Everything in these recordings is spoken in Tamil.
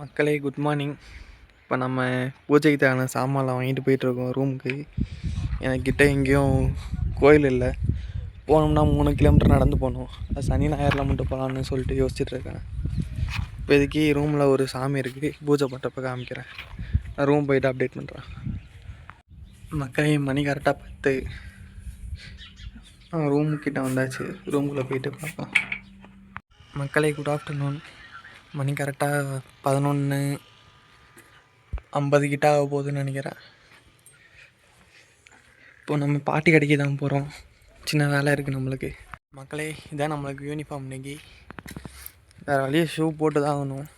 மக்களே குட் மார்னிங் இப்போ நம்ம பூஜைக்கு தேவையான சாமான்லாம் வாங்கிட்டு போயிட்டுருக்கோம் ரூமுக்கு எனக்கிட்ட எங்கேயும் கோயில் இல்லை. போனோம்னா மூணு கிலோமீட்டர் நடந்து போகணும். அது சனி ஞாயிறில் மட்டும் போகலான்னு சொல்லிட்டு யோசிச்சுட்ருக்கேன் இப்போதைக்கு ரூமில் ஒரு சாமி இருக்குது பூஜை பண்ணுறப்ப காமிக்கிறேன். நான் ரூம் போயிட்டு அப்டேட் பண்ணுறேன் மக்களே மணி கரெக்டாக பத்து. ரூம் கிட்ட வந்தாச்சு. ரூமுக்குள்ளே போயிட்டு பார்ப்போம். மக்களே குட் ஆஃப்டர்நூன் மணி கரெக்டாக பதினொன்று ஐம்பது கிட்ட ஆக போகுதுன்னு நினைக்கிறேன். இப்போ நம்ம பாட்டி கடைக்கு தான் போகிறோம் சின்ன வேலை இருக்குது நம்மளுக்கு. மக்களே இதான் நம்மளுக்கு யூனிஃபார்ம் இன்னைக்கு. வேறு வழியே ஷூ போட்டு தான் ஆகணும்.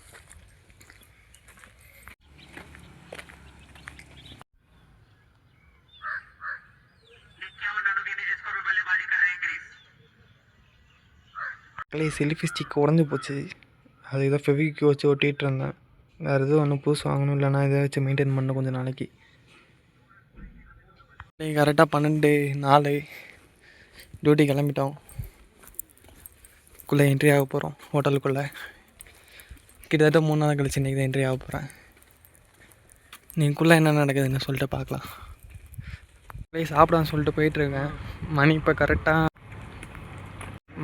மக்களே செல்ஃபி ஸ்டிக் உடஞ்சி போச்சு. அது ஏதோ ஃபெவிக்கு வச்சு ஒட்டிகிட்டு இருந்தேன். வேறு எதுவும் ஒன்று புதுசு வாங்கணும் இல்லைனா இதை வச்சு மெயின்டைன் பண்ண கொஞ்சம் நாளைக்கு. கரெக்டாக பன்னெண்டு நாலு டியூட்டி கிளம்பிட்டோம். குள்ளே என்ட்ரி ஆக போகிறோம் ஹோட்டலுக்குள்ளே கிட்டத்தட்ட மூணு நாள் கழிச்சு இன்றைக்கி தான் என்ட்ரி ஆக போகிறேன் நீக்குள்ளே என்ன நடக்குதுன்னு சொல்லிட்டு பார்க்கலாம். போய் சாப்பிடான்னு சொல்லிட்டு போயிட்டுருக்கேன் மணி இப்போ கரெக்டாக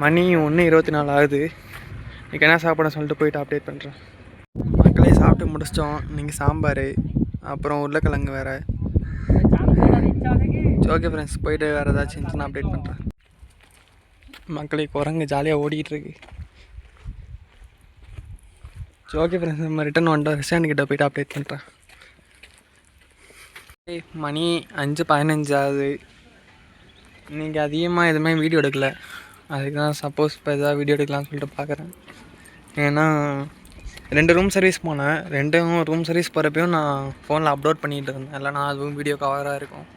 மணி ஒன்று இருபத்தி நாலு ஆகுது. இன்றைக்கி என்ன சாப்பிட சொல்லிட்டு போயிட்டு அப்டேட் பண்ணுறேன் மக்களே சாப்பிட்டு முடிச்சிட்டோம். நீங்கள் சாம்பார் அப்புறம் உருளைக்கிழங்கு வேறு. ஓகே ஃப்ரெண்ட்ஸ் போயிட்டு வேறு ஏதாச்சும் இருந்துச்சுன்னா அப்டேட் பண்ணுறேன் மக்களே குரங்கு ஜாலியாக ஓடிட்டுருக்கு ஓகே ஃப்ரெண்ட்ஸ் நம்ம ரிட்டன் வந்துட்டோம் ரெஸ்டாரண்ட் கிட்ட போயிட்டு அப்டேட் பண்ணுறேன் ஏய், மணி அஞ்சு பதினஞ்சாவது நீங்கள் அதிகமாக எதுவுமே வீடியோ எடுக்கல. அதுக்கு தான் சப்போஸ் இப்போ எதாவது வீடியோ எடுக்கலாம்னு சொல்லிட்டு பார்க்குறேன் ஏன்னா ரெண்டு ரூம் சர்வீஸ் போனேன். ரெண்டும் ரூம் சர்வீஸ் போகிறப்பையும் நான் ஃபோனில் அப்லோட் பண்ணிகிட்டு இருந்தேன். இல்லைனா அதுவும் வீடியோ கவராக இருக்கும்.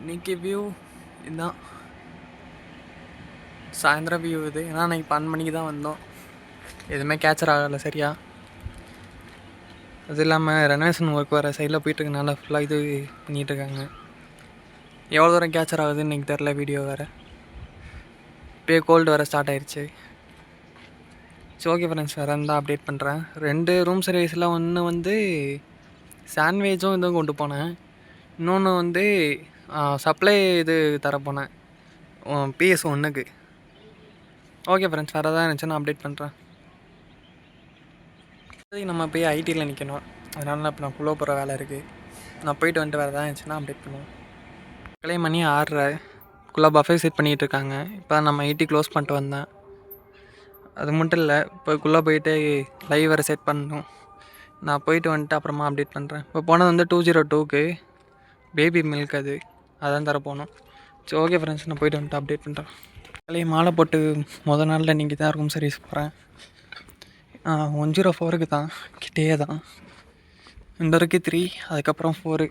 இன்னைக்கு வியூ இதுதான். சாயந்தரம் வியூ இது. ஏன்னா இன்னைக்கு பன்னெண்டு மணிக்கு தான் வந்தோம். எதுவுமே கேச்சர் ஆகலை சரியா. அது இல்லாமல் ரெனோவேஷன் ஒர்க் வர சைடில் போயிட்டுருக்கனால ஃபுல்லாக இது பண்ணிகிட்டு இருக்காங்க. எவ்வளோ தூரம் கேச்சர் ஆகுதுன்னு எனக்கு தெரில வீடியோ வேறு. இப்போயே கோல்டு வேறு ஸ்டார்ட் ஆயிடுச்சு சரி ஓகே ஃப்ரெண்ட்ஸ் வேறு இருந்தால் அப்டேட் பண்ணுறேன் ரெண்டு ரூம் சர்வீஸில் ஒன்று வந்து சாண்ட்விச்சும் இதுவும் கொண்டு போனேன். இன்னொன்று வந்து சப்ளை இது தரப்போனேன் பிஎஸ் ஒன்றுக்கு ஓகே ஃப்ரெண்ட்ஸ் வேறு எதாவது இருந்துச்சுன்னா அப்டேட் பண்ணுறேன் நம்ம போய் ஐடியில் நிற்கணும் அதனால இப்போ நான் குள்ளே போகிற வேலை இருக்குது நான் போயிட்டு வந்துட்டு வேறு எதாவது இருந்துச்சுன்னா அப்டேட் பண்ணுவோம். கிளை மணி ஃபுல்லாக குள்ளே பஃபே செட் பண்ணிகிட்டு இருக்காங்க இப்போ நம்ம ஐடி க்ளோஸ் பண்ணிட்டு வந்தேன். அது மட்டும் இல்லை இப்போ குள்ளே போயிட்டு லைவ் வேறு செட் பண்ணணும். நான் போயிட்டு வந்துட்டு அப்புறமா அப்டேட் பண்ணுறேன் இப்போ போனது வந்து டூ ஜீரோ டூக்கு பேபி மில்க் அது. அதான் தர போனோம். சரி ஓகே ஃப்ரெண்ட்ஸ் நான் போயிட்டு வந்துட்டு அப்டேட் பண்ணுறேன் காலையை மாலை போட்டு முத நாளில் நீங்கள் தான் இருக்கும் சர்வீஸ் போகிறேன் ஒன் ஜீரோ ஃபோருக்கு தான் கிட்டேயே தான். இந்த வரைக்கும் த்ரீ அதுக்கப்புறம் ஃபோரு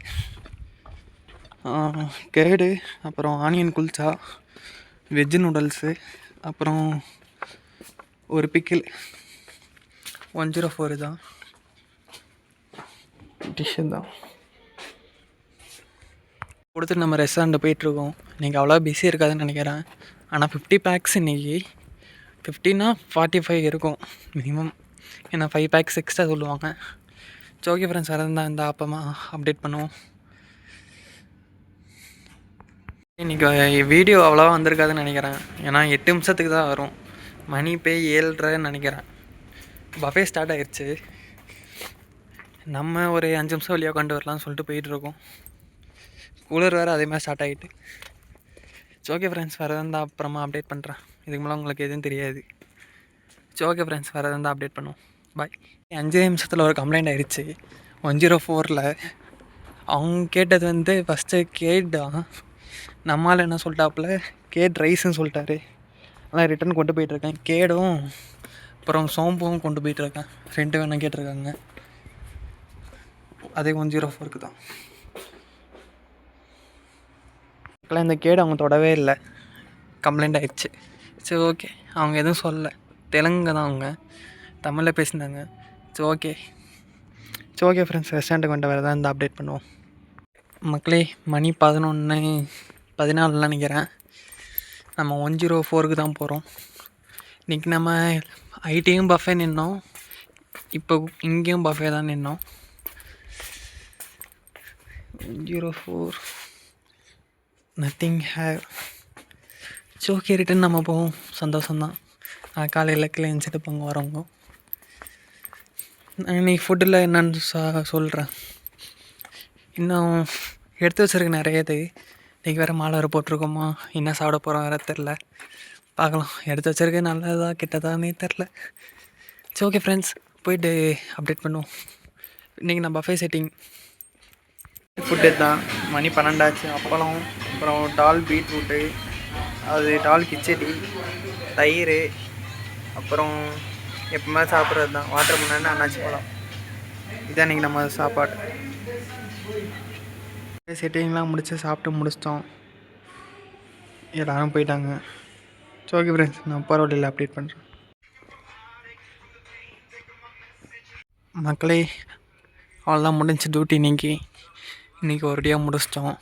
கேடு அப்புறம் ஆனியன் குல்ச்சா வெஜ்ஜு நூடுல்ஸு அப்புறம் ஒரு பிக்கிள் ஒன் ஜீரோ ஃபோர் தான். டிஷ்ஷு தான். கொடுத்துட்டு நம்ம ரெஸ்டாரண்ட் போயிட்டுருக்கோம் இன்றைக்கி அவ்வளோ பிஸி இருக்காதுன்னு நினைக்கிறேன். ஆனால் ஃபிஃப்டி பேக்ஸ் இன்றைக்கி ஃபிஃப்டினா ஃபார்ட்டி ஃபைவ் இருக்கும் மினிமம் ஏன்னா ஃபைவ் பேக்ஸ் எக்ஸ்ட்ரா சொல்லுவாங்க. ஓகே ஃப்ரெண்ட்ஸ் வேறு இருந்தால் அப்பமா அப்டேட் பண்ணுவோம். இன்றைக்கி வீடியோ அவ்வளோவா வந்திருக்காதுன்னு நினைக்கிறேன். ஏன்னா எட்டு நிமிஷத்துக்கு தான் வரும். மணி போய் ஏழ்ரைன்னு நினைக்கிறேன். பஃபே ஸ்டார்ட் ஆயிடுச்சு நம்ம ஒரு அஞ்சு நிமிஷம் வழியாக கொண்டு வரலாம்னு சொல்லிட்டு போயிட்டுருக்கோம் கூலர் வேறு அதே மாதிரி ஸ்டார்ட் ஆகிட்டு. சரி ஓகே ஃப்ரெண்ட்ஸ் வேறு அப்புறமா அப்டேட் பண்ணுறேன் இதுக்கு மேலே உங்களுக்கு எதுவும் தெரியாது. சரி ஓகே ஃப்ரெண்ட்ஸ் வேறு அப்டேட் பண்ணுவோம். பாய் அஞ்சு நிமிஷத்தில் ஒரு கம்ப்ளைண்ட் ஆயிடுச்சு ஒன் ஜீரோ ஃபோரில் அவங்க கேட்டது வந்து ஃபஸ்ட்டு கேட் தான் நம்மால் என்ன சொல்லிட்டாப்புல? கேட் ரைஸ்ன்னு சொல்லிட்டாரு. ஆனால் ரிட்டன் கொண்டு போயிட்டுருக்கேன். கேடும் அப்புறம் சோம்பும் கொண்டு போயிட்டுருக்கேன். ரெண்டு வேணால் கேட்டிருக்காங்க. அதே ஒன் ஜீரோ ஃபோருக்கு தான். இப்போலாம் இந்த கேடு அவங்க தொடவே இல்லை. கம்ப்ளைண்ட் ஆகிடுச்சு சரி ஓகே அவங்க எதுவும் சொல்லலை. தெலுங்கு தான் அவங்க. தமிழில் பேசினாங்க. சரி ஓகே சரி ஓகே ஃப்ரெண்ட்ஸ் ரெஸ்டாரண்ட்டுக்கு வந்துட்டு வேறு தான் இந்த அப்டேட் பண்ணுவோம். மக்களே மணி பதினொன்று பதினாலுலாம் நினைக்கிறேன். நம்ம ஒன் ஜீரோ ஃபோருக்கு தான் போகிறோம் இன்றைக்கி நம்ம ஐடியும் பஃபே நின்னோம். இப்போ இங்கேயும் பஃபே தான் நின்னோம். ஜீரோ ஃபோர் நத்திங் ஹேவ் சரி ஓகே ரிட்டன் நம்ம போவோம். சந்தோஷம்தான் நான் காலையில் கிளம்பிச்சிட்டு போங்க வரவங்க நான் இன்னைக்கு ஃபுட்டில் என்னன்னு சொல்கிறேன் இன்னும் எடுத்து வச்சிருக்க நிறைய இது. இன்றைக்கி வேறு மாலை வேறு போட்டிருக்கோமா? என்ன சாப்பிட போகிறோம் வேறு தெரில பார்க்கலாம். எடுத்து வச்சிருக்க நல்லதா கெட்டதானே தெரில சரி ஓகே ஃப்ரெண்ட்ஸ் போயிட்டு அப்டேட் பண்ணுவோம். இன்றைக்கி நான் பஃபே செட்டிங் ஃபுட்டு தான். மணி பன்னெண்டாச்சு. அப்பளம் அப்புறம் டால் பீட்ரூட்டு அது டால் கிச்சடி தயிர் அப்புறம் எப்பவுமே சாப்பிட்றது தான் வாட்டர் முன்னாடி அண்ணாச்சி பழம். இதான் இன்றைக்கி நம்ம சாப்பாடு. செட்டிங்லாம் முடித்து சாப்பிட்டு முடிச்சிட்டோம். எல்லாரும் போயிட்டாங்க. சரி ஓகே ஃப்ரெண்ட்ஸ் நான் பரவாயில்ல அப்டேட் பண்ணுறேன் மக்களே அவ்வளோதான் முடிஞ்சு டியூட்டி இன்னைக்கு. இன்றைக்கி ஒரடியாக முடிச்சிட்டோம்.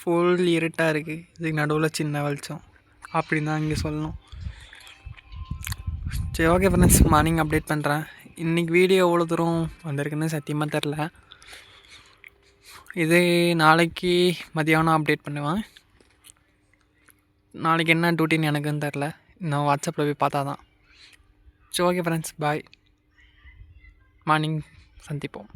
ஃபுல் இருட்டாக இருக்குது இதுக்கு நடுவில் சின்ன வெளிச்சம். அப்படின்னு தான் இங்கே சொல்லணும். சரி ஓகே ஃப்ரெண்ட்ஸ் மார்னிங் அப்டேட் பண்ணுறேன் இன்றைக்கி வீடியோ எவ்வளோ தூரம் வந்திருக்குன்னு சத்தியமாக தெரில இது நாளைக்கு மதியானம் அப்டேட் பண்ணுவேன். நாளைக்கு என்ன டியூட்டின்னு எனக்குன்னு தெரில நான் வாட்ஸ்அப்பில் போய் பார்த்தா தான். சரி ஓகே ஃப்ரெண்ட்ஸ் பாய் மார்னிங் சந்திப்போம்.